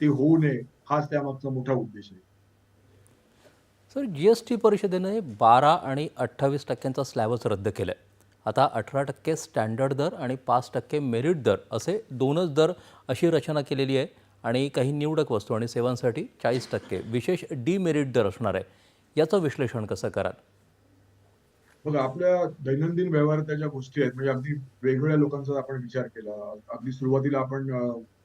ती होऊ नये हाच त्यामागचा मोठा उद्देश आहे. सर जी एस टी परिषदेने बारा आणि अठ्ठावीस टक्क्यांचा स्लॅबच रद्द केला आहे आता अठरा टक्के स्टँडर्ड दर आणि पाच टक्के मेरिट दर असे दोनच दर अशी रचना केलेली आहे आणि काही निवडक वस्तू आणि सेवांसाठी चाळीस टक्के विशेष डिमेरिट दर असणार आहे. याचं विश्लेषण कसं कराल? मग आपल्या दैनंदिन व्यवहारात ज्या गोष्टी आहेत म्हणजे अगदी वेगवेगळ्या लोकांचा आपण विचार केला अगदी सुरुवातीला आपण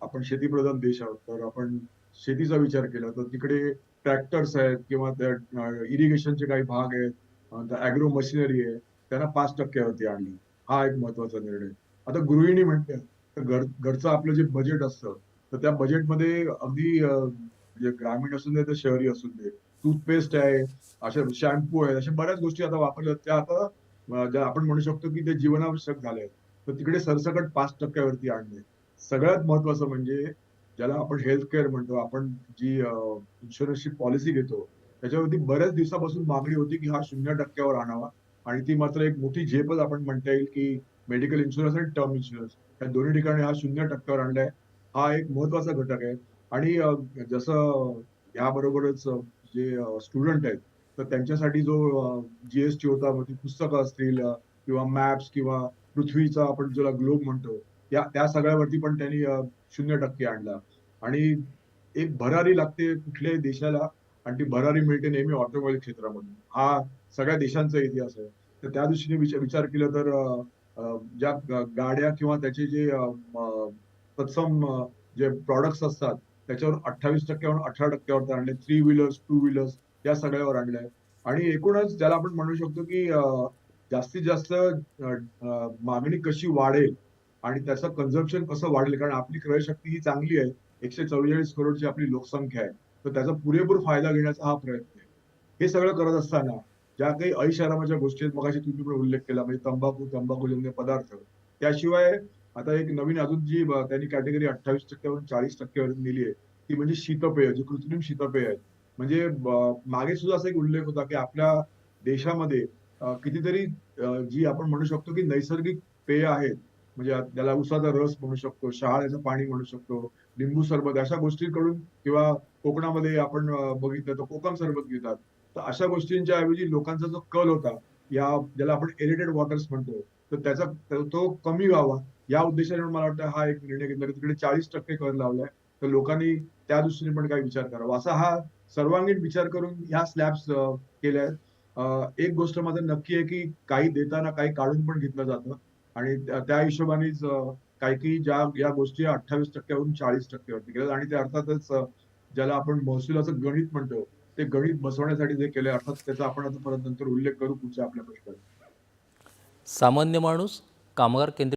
आपण शेतीप्रधान देश आहोत तर आपण शेतीचा विचार केला तर तिकडे ट्रॅक्टर्स आहेत किंवा त्या इरिगेशनचे काही भाग आहेत अॅग्रो मशिनरी आहे त्यांना पाच टक्क्यावरती आणली. हा एक महत्त्वाचा निर्णय. आता गृहिणी म्हणते तर घर घरचं आपलं जे बजेट असतं तर त्या बजेटमध्ये अगदी म्हणजे ग्रामीण असून दे तर शहरी असून दे टूथपेस्ट आहे अशा शॅम्पू आहे अशा बऱ्याच गोष्टी आता वापरल्या त्या आता ज्या आपण म्हणू शकतो की ते जीवनावश्यक झाले तर तिकडे सरसकट पाच टक्क्यावरती आणले. सगळ्यात महत्वाचं म्हणजे ज्याला आपण हेल्थ केअर म्हणतो आपण जी इन्शुरन्सची पॉलिसी घेतो त्याच्यावरती बऱ्याच दिवसापासून मागणी होती की हा शून्य टक्क्यावर आणावा. आणि ती मात्र एक मोठी झेपच आपण म्हणता येईल की मेडिकल इन्शुरन्स आणि टर्म इन्शुरन्स या दोन्ही ठिकाणी हा शून्य टक्क्यावर आणलाय. हा एक महत्त्वाचा घटक आहे. आणि जसं याबरोबरच जे स्टुडंट आहेत तर त्यांच्यासाठी जो जीएसटी होता मग ती पुस्तकं असतील किंवा मॅप्स किंवा पृथ्वीचा आपण ज्याला ग्लोब म्हणतो या त्या सगळ्यावरती पण त्यांनी शून्य टक्के आणला. आणि एक भरारी लागते कुठल्याही देशाला आणि ती भरारी मिळते नेहमी ऑटोमोबाईल क्षेत्रामधून. हा सगळ्या देशांचा इतिहास आहे. तर त्या दृष्टीने विचार विचार केला तर ज्या गाड्या किंवा त्याचे जे तत्सम जे प्रॉडक्ट्स असतात त्याच्यावर अठ्ठावीस टक्क्यावर अठरा टक्क्यावर आणले. थ्री व्हीलर्स टू व्हीलर्स या सगळ्यावर आणलंय आणि एकूणच ज्याला आपण म्हणू शकतो की जास्तीत जास्त मागणी कशी वाढेल आणि त्याचं कन्झम्पशन कसं वाढेल? कारण आपली क्रयशक्ती ही चांगली आहे. एकशे चव्वेचाळीस करोडची आपली लोकसंख्या आहे. तर त्याचा पुरेपूर फायदा घेण्याचा हा प्रयत्न आहे. हे सगळं करत असताना ज्या काही ऐशारामाच्या गोष्टी आहेत मगाशी तुम्ही पण उल्लेख केला म्हणजे तंबाखू तंबाखूजन्य पदार्थ. त्याशिवाय आता एक नवीन अजून जी त्यांनी कॅटेगरी अठ्ठावीस टक्क्यावरून चाळीस टक्क्यावरून दिली आहे ती म्हणजे शीतपेय जी कृत्रिम शीतपेय आहेत म्हणजे मागे सुद्धा असा एक उल्लेख होता की आपल्या देशामध्ये कितीतरी जी आपण म्हणू शकतो की नैसर्गिक पेय आहेत म्हणजे त्याला उसाचा रस म्हणू शकतो शहाळ्याचं पाणी म्हणू शकतो लिंबू सरबत अशा गोष्टींकडून किंवा कोकणामध्ये आपण बघितलं तर कोकम सरबत घेतात. तर अशा गोष्टींच्या ऐवजी लोकांचा जो कल होता या ज्याला आपण एरिटेड वॉटर्स म्हणतो तर त्याचा तो- कमी व्हावा. या उद्देशाने मला वाटतं हा एक निर्णय घेतला की तिकडे चाळीस टक्के कर लावलाय. तर लोकांनी त्या दृष्टीने पण काही विचार करावा. असा हा सर्वांगीण विचार करून ह्या स्लॅब्स केल्या आहेत एक गोष्ट माझं नक्की आहे की काही देताना काही काढून पण घेतलं जातं. आणि त्या हिशोबानेच काही काही ज्या या गोष्टी अठ्ठावीस टक्क्यावरून चाळीस टक्क्यावरती केल्या आणि ते अर्थातच ज्याला आपण महसुलाचं गणित म्हणतो ते गणित बसवण्यासाठी जे केलंय अर्थात त्याचा आपण आता परत नंतर उल्लेख करू पुढच्या आपल्या प्रश्नात. सामान्य माणूस कामगार केंद्रित